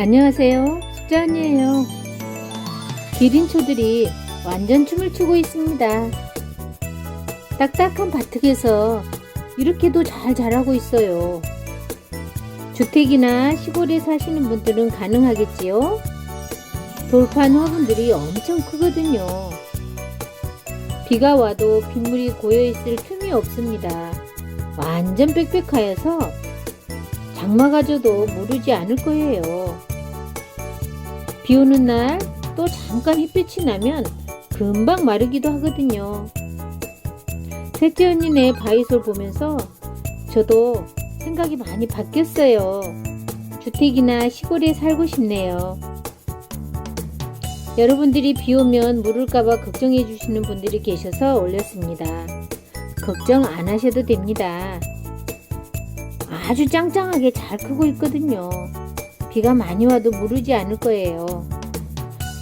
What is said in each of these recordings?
안녕하세요. 숙자언니예요. 기린초들이 완전 춤을 추고 있습니다. 딱딱한 밭흙에서 이렇게도 잘 자라고 있어요. 주택이나 시골에 사시는 분들은 가능하겠지요? 돌판 화분들이 엄청 크거든요. 비가 와도 빗물이 고여있을 틈이 없습니다. 완전 빽빽하여서 장마 가 져도 무르지 않을 거예요. 비 오는 날 또 잠깐 햇빛이 나면 금방 마르기도 하거든요. 셋째 언니네 바이솔 보면서 저도 생각이 많이 바뀌었어요. 주택이나 시골에 살고 싶네요. 여러분들이 비 오면 물을까봐 걱정해 주시는 분들이 계셔서 올렸습니다. 걱정 안 하셔도 됩니다. 아주 짱짱하게 잘 크고 있거든요. 비가 많이 와도 무르지 않을 거예요.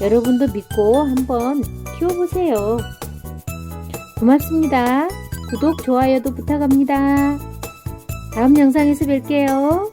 여러분도 믿고 한번 키워보세요. 고맙습니다. 구독, 좋아요도 부탁합니다. 다음 영상에서 뵐게요.